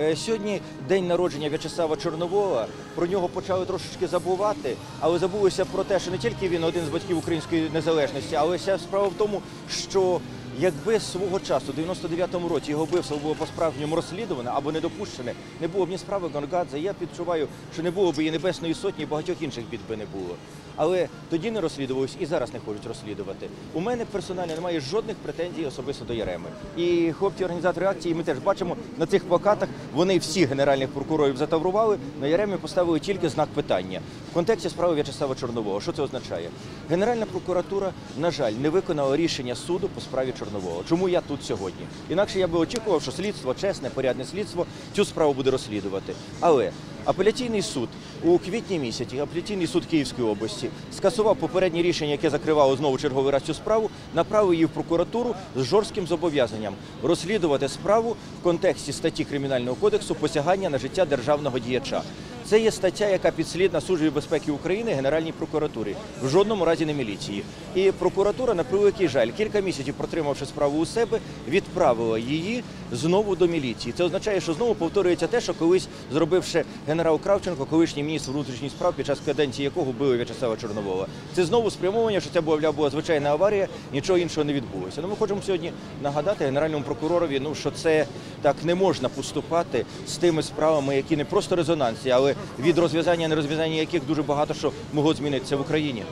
Е, Сьогодні день народження В'ячеслава Чорновола. Про нього почали трошечки забувати, але забулося про те, що не тільки він один з батьків української незалежності, але вся справа в тому, що якби свого часу, в 99-му році, його вбивство було по-справжньому розслідуване або не допущене, не було б ні справи Гонгадзе, я відчуваю, що не було б і Небесної Сотні, і багатьох інших бід би не було. Але тоді не розслідувалось і зараз не хочуть розслідувати. У мене персонально немає жодних претензій особисто до Яреми. І хлопці організатори акції, ми теж бачимо на цих плакатах, вони всіх генеральних прокурорів затаврували, на Яремі поставили тільки знак питання контексті справи В'ячеслава Чорнового. Що це означає? Генеральна прокуратура, на жаль, не виконала рішення суду по справі Чорнового. Чому я тут сьогодні? Інакше я би очікував, що слідство, чесне, порядне слідство, цю справу буде розслідувати. Але апеляційний суд у квітні місяці, апеляційний суд Київської області скасував попереднє рішення, яке закривало знову черговий раз цю справу, направив її в прокуратуру з жорстким зобов'язанням розслідувати справу в контексті статті Кримінального кодексу посягання на життя державного діяча. Це є стаття, яка підслідна Службі безпеки України Генеральній прокуратурі, в жодному разі не міліції. І прокуратура, на превеликий жаль, кілька місяців протримавши справу у себе, відправила її знову до міліції. Це означає, що знову повторюється те, що колись зробив ще генерал Кравченко, колишній міністр внутрішніх справ, під час каденції якого вбили В'ячеслава Чорновола. Це знову спрямовування, що це була, була звичайна аварія, нічого іншого не відбулося. Ну, ми хочемо сьогодні нагадати генеральному прокуророві, ну що це так не можна поступати з тими справами, які не просто резонансні, але від розв'язання нерозв'язання яких дуже багато що могло змінитися в Україні.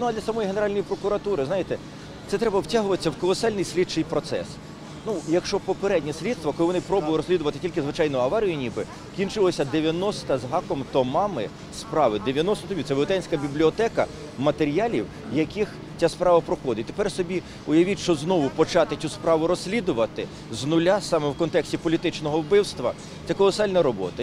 Ну а для самої Генеральної прокуратури, знаєте, це треба втягуватися в колосальний слідчий процес. Ну, якщо попереднє слідство, коли вони пробували розслідувати тільки звичайну аварію, ніби кінчилося 90 з гаком томами справи. 90 тобі це велетенська бібліотека матеріалів, яких ця справа проходить. Тепер собі уявіть, що знову почати цю справу розслідувати з нуля, саме в контексті політичного вбивства. Це колосальна робота.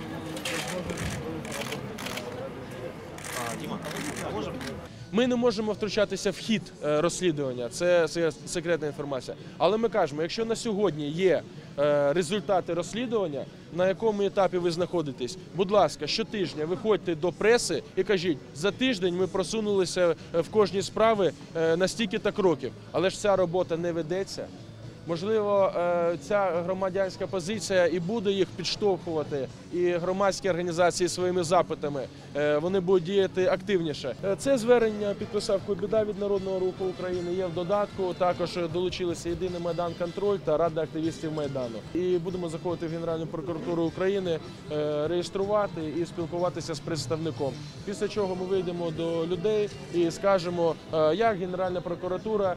Ми не можемо втручатися в хід е, розслідування, це секретна інформація. Але ми кажемо, якщо на сьогодні є е, результати розслідування, на якому етапі ви знаходитесь, будь ласка, щотижня виходьте до преси і кажіть, за тиждень ми просунулися е, в кожній справи на стільки-то кроків, Але ж ця робота не ведеться. Можливо, е, ця громадянська позиція і буде їх підштовхувати, і громадські організації своїми запитами е, вони будуть діяти активніше. Е, Це звернення підписав Кобіда від Народного руху України. Є в додатку. Також долучилися єдиний майдан контроль та рада активістів майдану. І будемо заходити в Генеральну прокуратуру України, реєструвати і спілкуватися з представником. Після чого ми вийдемо до людей і скажемо, як Генеральна прокуратура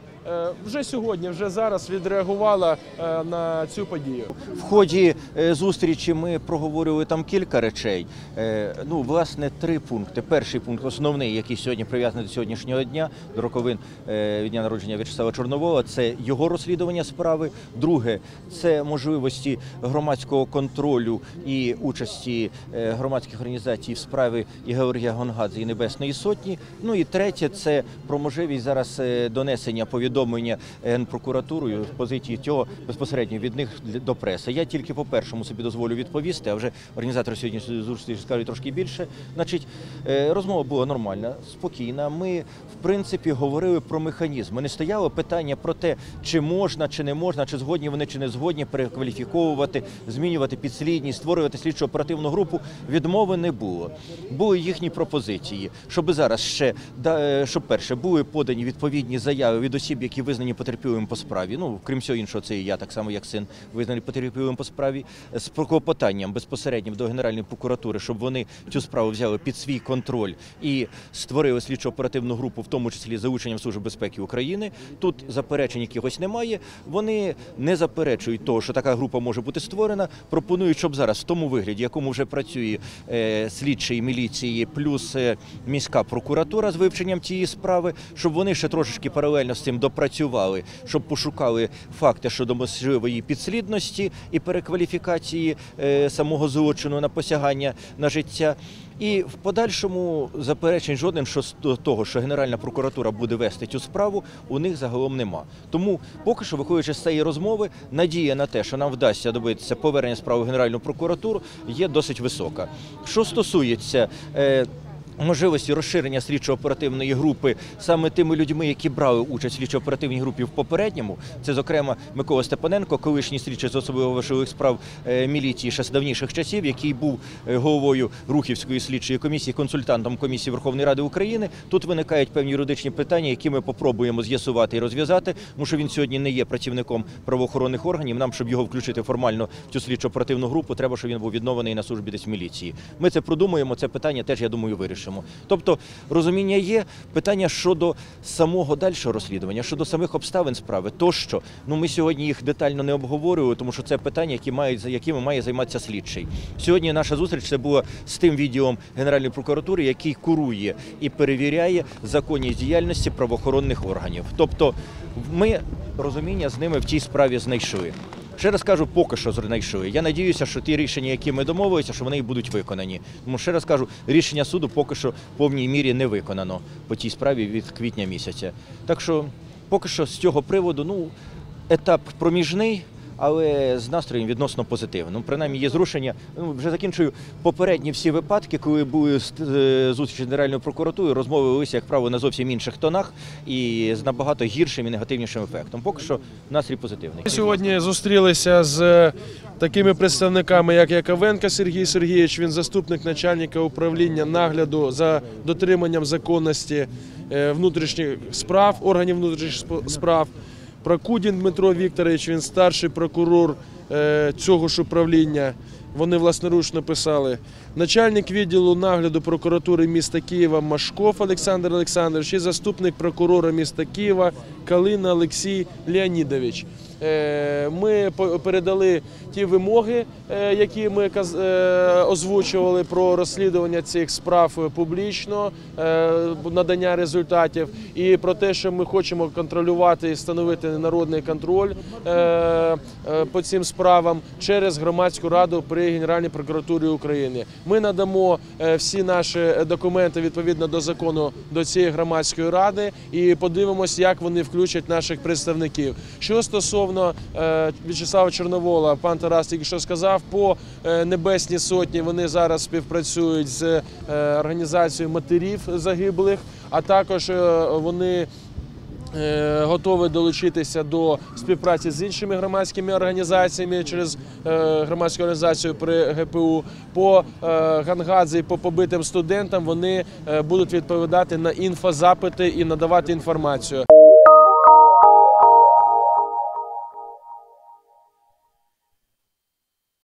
вже сьогодні, вже зараз відреагувала е, на цю подію. В ході е, зустрічі ми проговорювали там кілька речей. Е, Ну, власне, три пункти. Перший пункт, основний, який сьогодні прив'язаний до сьогоднішнього дня, до роковин від дня народження В'ячеслава Чорновола, це його розслідування справи. Друге, це можливості громадського контролю і участі громадських організацій в справі і Георгія Гонгадзе і Небесної Сотні. Ну і третє, це про можливість зараз донесення повідомлення Генпрокуратурою позиції цього безпосередньо від них до преси. Я тільки по першому собі дозволю відповісти, а вже організатори сьогоднішньої зустрічі скажуть трошки більше. Значить, е, розмова була нормальна, спокійна. Ми, в принципі, говорили про механізм. Не стояло питання про те, чи можна, чи не можна, чи згодні вони, чи не згодні перекваліфіковувати, змінювати підслідність, створювати слідчо оперативну групу. Відмови не було. Були їхні пропозиції, щоб зараз ще е, щоб перше були подані відповідні заяви від осіб, які визнані потерпілими по справі. Ну крім всього іншого, це і я так само, як син визнаний потерпілим по справі з клопотанням безпосереднім до Генеральної прокуратури, щоб вони цю справу взяли під свій контроль і створили слідчо оперативну групу, в тому числі за ученням Служби безпеки України. Тут заперечень якихось немає. Вони не заперечують того, що така група може бути створена. Пропонують, щоб зараз в тому вигляді, якому вже працює е, слідчий міліції, плюс е, міська прокуратура з вивченням цієї справи, щоб вони ще трошечки паралельно з цим допрацювали, щоб пошукали факти щодо можливої підслідності і перекваліфікації е, самого злочину на посягання на життя. І в подальшому заперечень жодним що з того, що Генеральна прокуратура буде вести цю справу, у них загалом нема. Тому поки що, виходячи з цієї розмови, надія на те, що нам вдасться добитися повернення справи в Генеральну прокуратуру, є досить висока. Що стосується е, Можливості розширення слідчо-оперативної групи саме тими людьми, які брали участь в слідчо-оперативній групі в попередньому, це зокрема Микола Степаненко, колишній слідчий з особливо важливих справ е, міліції ще з давніших часів, який був е, головою Рухівської слідчої комісії, консультантом комісії Верховної Ради України. Тут виникають певні юридичні питання, які ми попробуємо з'ясувати і розв'язати, тому що він сьогодні не є працівником правоохоронних органів. Нам, щоб його включити формально в цю слідчо-оперативну групу, треба, щоб він був відновлений на службі десь в міліції. Ми це продумаємо. Це питання теж я думаю вирішимо. Тобто розуміння є питання щодо самого дальшого розслідування, щодо самих обставин справи. Тощо, ну ми сьогодні їх детально не обговорюємо, тому що це питання, які мають якими має займатися слідчий. Сьогодні наша зустріч це була з тим відділом Генеральної прокуратури, який курує і перевіряє законність діяльності правоохоронних органів. Тобто, ми розуміння з ними в цій справі знайшли. Ще раз кажу, поки що знайшли. Я надіюся, що ті рішення, які ми домовилися, що вони і будуть виконані. Тому ще раз кажу, рішення суду поки що в повній мірі не виконано по тій справі від квітня місяця. Так що поки що з цього приводу, ну, етап проміжний. Але з настроєм відносно позитивним. Ну, принаймні є зрушення. Ну, вже закінчую попередні всі випадки, коли були е, зустрічі з Генеральною прокуратурою, розмови велися, як правило, на зовсім інших тонах і з набагато гіршим і негативнішим ефектом. Поки що настрій позитивний. Сьогодні зустрілися з такими представниками, як Яковенко Сергій Сергійович. Він заступник начальника управління нагляду за дотриманням законності е, внутрішніх справ, органів внутрішніх справ. Прокудін Дмитро Вікторович, він старший прокурор е, цього ж управління. Вони власноручно писали. Начальник відділу нагляду прокуратури міста Києва Машков Олександр Олександрович і заступник прокурора міста Києва Калина Олексій Леонідович. Е, Ми передали ті вимоги, е, які ми е, озвучували про розслідування цих справ публічно, надання результатів, і про те, що ми хочемо контролювати і встановити народний контроль по цим справам через громадську раду при Генеральній прокуратурі України. Ми надамо всі наші документи відповідно до закону до цієї громадської ради і подивимось, як вони включать наших представників. Що стосовно е, В'ячеслава Чорновола, пан Тарас тільки що сказав, по е, Небесній сотні вони зараз співпрацюють з е, організацією матерів загиблих, а також вони. Готові долучитися до співпраці з іншими громадськими організаціями через громадську організацію при ГПУ. По е, Гангадзе і по побитим студентам вони будуть відповідати на інфозапити і надавати інформацію.